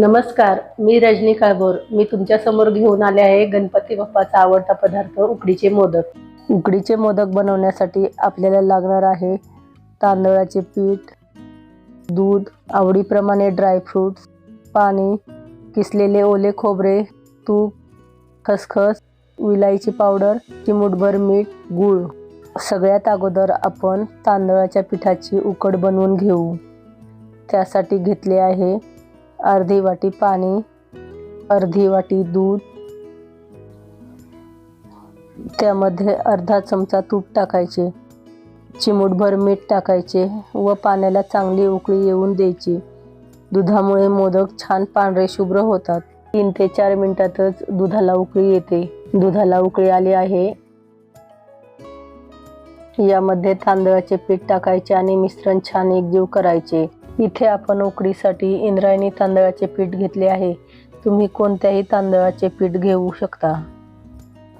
नमस्कार मी रजनी काळभोर. मी तुमच्यासमोर घेऊन आले आहे गणपती बाप्पाचा आवडता पदार्थ उकडीचे मोदक. उकडीचे मोदक बनवण्यासाठी आपल्याला लागणार आहे तांदळाचे पीठ दूध आवडीप्रमाणे ड्रायफ्रूट्स पाणी किसलेले ओले खोबरे तूप खसखस विलायची पावडर चिमूटभर मीठ गूळ. सगळ्यात अगोदर आपण तांदळाच्या पिठाची उकड बनवून घेऊ. त्यासाठी घेतले आहे अर्धी वाटी पाणी अर्धी वाटी दूध. त्यामध्ये अर्धा चमचा तूप टाकायचे. चिमूटभर मीठ टाकायचे व पाण्याला चांगली उकळी येऊन द्यायची. दुधामुळे मोदक छान पांढरे शुभ्र होतात. तीन ते चार मिनिटातच दुधाला उकळी येते. दुधाला उकळी आली आहे. यामध्ये तांदळाचे पीठ टाकायचे आणि मिश्रण छान एकजीव करायचे. इथे आपण उकडीसाठी इंद्रायणी तांदळाचे पीठ घेतले आहे. तुम्ही कोणत्याही तांदळाचे पीठ घेऊ शकता.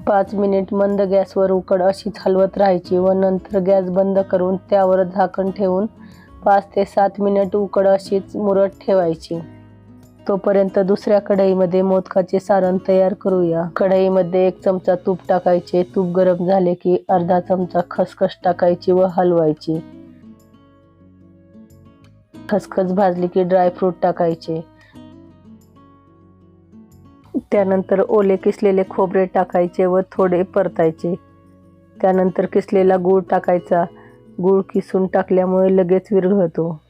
पाच मिनिट मंद गॅसवर उकड अशीच हलवत राहायची व नंतर गॅस बंद करून त्यावर झाकण ठेवून पाच ते सात मिनिट उकड अशीच मुरत ठेवायची. तोपर्यंत दुसऱ्या कढईमध्ये मोदकाचे सारण तयार करूया. कढईमध्ये एक चमचा तूप टाकायचे. तूप गरम झाले की अर्धा चमचा खसखस टाकायची व हलवायची. खसखस भाजली की ड्रायफ्रूट टाकायचे. त्यानंतर ओले किसलेले खोबरे टाकायचे व थोडे परतायचे. त्यानंतर किसलेला गूळ टाकायचा. गूळ किसून टाकल्यामुळे लगेच विरघळतो.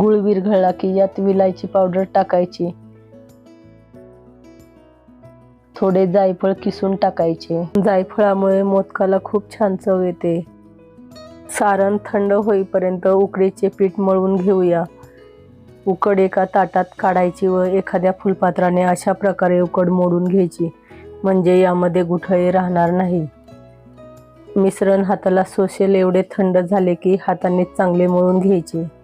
गूळ विरघळला की यात विलायची पावडर टाकायची. थोडे जायफळ किसून टाकायचे. जायफळामुळे मोदकाला खूप छान चव येते. सारण थंड होईपर्यंत उकडीचे पीठ मळून घेऊया. उकड एका ताटात काढायची व एखाद्या फुलपात्राने अशा प्रकारे उकड मोडून घ्यायची म्हणजे यामध्ये गुठळे राहणार नाही. मिश्रण हाताला सोशेल एवढे थंड झाले की हाताने चांगले मळून घ्यायचे.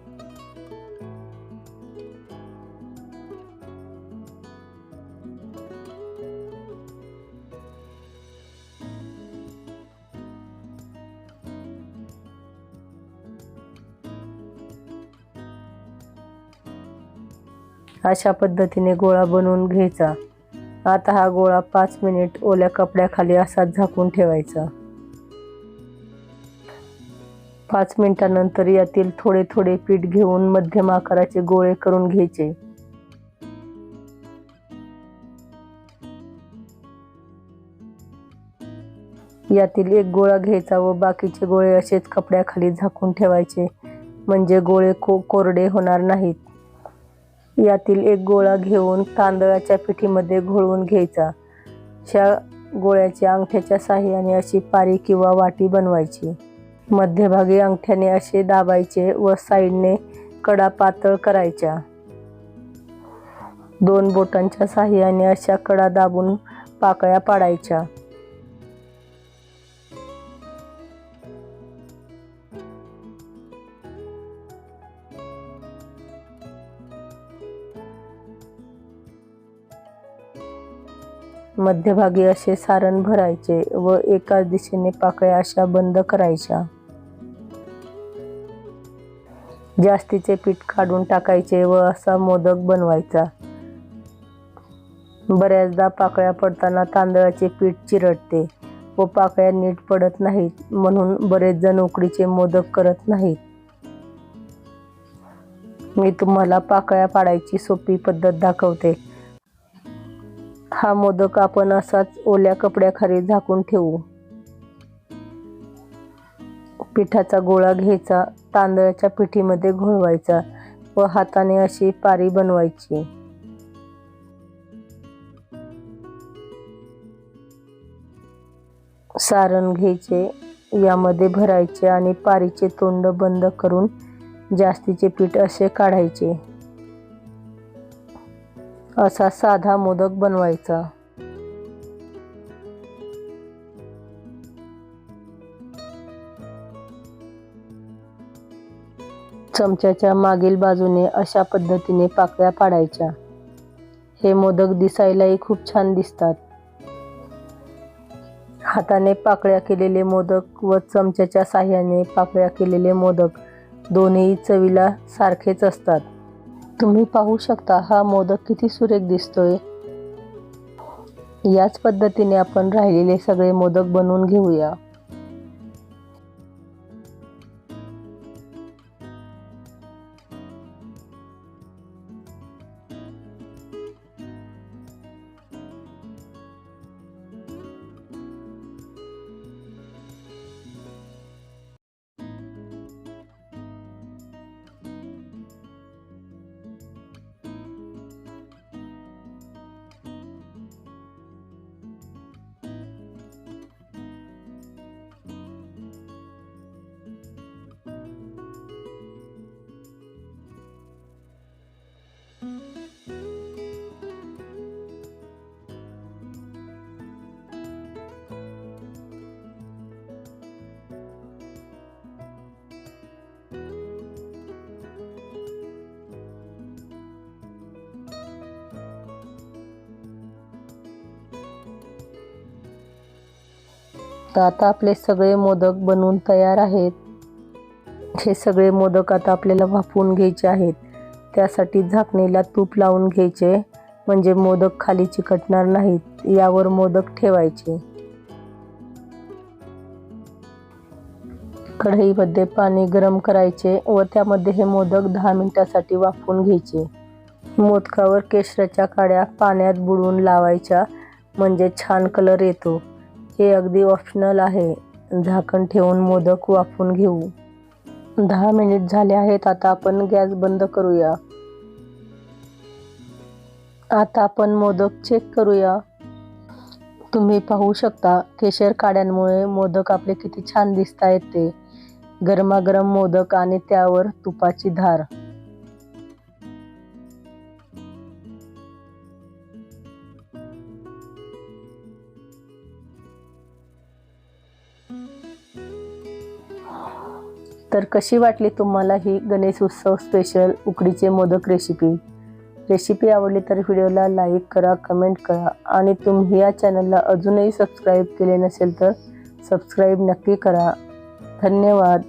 अशा पद्धतीने गोळा बनवून घ्यायचा. आता हा गोळा पाच मिनिट ओल्या कपड्याखाली असाच झाकून ठेवायचा. पाच मिनिटानंतर यातील थोडे थोडे पीठ घेऊन मध्यम आकाराचे गोळे करून घ्यायचे. यातील एक गोळा घ्यायचा व बाकीचे गोळे असेच कपड्याखाली झाकून ठेवायचे. म्हणजे गोळे को कोरडे होणार नाहीत. यातील एक गोळा घेऊन तांदळाच्या पिठीमध्ये घोळवून घ्यायचा. त्या गोळ्याची अंगठ्याच्या साह्याने अशी पारी किंवा वाटी बनवायची. मध्यभागी अंगठ्याने असे दाबायचे व साईडने कडा पातळ करायच्या. दोन बोटांच्या साह्याने अशा कडा दाबून पाकळ्या पाडायच्या. मध्यभागी असे सारण भरायचे व एकाच दिशेने पाकळ्या अशा बंद करायच्या. जास्तीचे पीठ काढून टाकायचे व असा मोदक बनवायचा. बऱ्याचदा पाकळ्या पडताना तांदळाचे पीठ चिरडते व पाकळ्या नीट पडत नाहीत म्हणून बरेच जण उकडीचे मोदक करत नाहीत. मी तुम्हाला पाकळ्या पाडायची सोपी पद्धत दाखवते. हा मोदक आपण असाच ओल्या कपड्याखाली झाकून ठेवू. पिठाचा गोळा घ्यायचा तांदळाच्या पिठीमध्ये घोळवायचा व हाताने अशी पारी बनवायची. सारण घ्यायचे यामध्ये भरायचे आणि पारीचे तोंड बंद करून जास्तीचे पीठ असे काढायचे. असा साधा मोदक बनवायचा. चमच्याच्या मागील बाजूने अशा पद्धतीने पाकळ्या पाडायच्या. हे मोदक दिसायलाही खूप छान दिसतात. हाताने पाकळ्या केलेले मोदक व चमच्याच्या साह्याने पाकळ्या केलेले मोदक दोन्ही चवीला सारखेच असतात. तुम्ही पाहू शकता हा मोदक किती सुरेख दिसतोय. याच पद्धतीने आपण राहिलेले सगळे मोदक बनवून घेऊया. तर आता आपले सगळे मोदक बनवून तयार आहेत. हे सगळे मोदक आता आपल्याला वाफवून घ्यायचे आहेत. त्यासाठी झाकणीला तूप लावून घ्यायचे म्हणजे मोदक खाली चिकटणार नाहीत यावर मोदक ठेवायचे. कढईमध्ये पाणी गरम करायचे व त्यामध्ये हे मोदक दहा मिनिटासाठी वाफवून घ्यायचे. मोदकावर केशराच्या काड्या पाण्यात बुडवून लावायच्या म्हणजे छान कलर येतो. हे अगदी ऑप्शनल आहे. झाकण ठेवून मोदक वाफून घेऊ. दहा मिनिट झाले आहेत आता आपण गॅस बंद करूया. आता आपण मोदक चेक करूया. तुम्ही पाहू शकता केशर काड्यांमुळे मोदक आपले किती छान दिसता येते. गरमागरम मोदक आणि त्यावर तुपाची धार. तर कशी वाटली तुम्हाला ही गणेश उत्सव स्पेशल उकडीचे मोदक रेसिपी रेसिपी आवडली तर व्हिडिओला लाईक करा कमेंट करा आणि तुम्ही या चॅनलला अजूनही सबस्क्राईब केले नसेल तर सबस्क्राईब नक्की करा. धन्यवाद.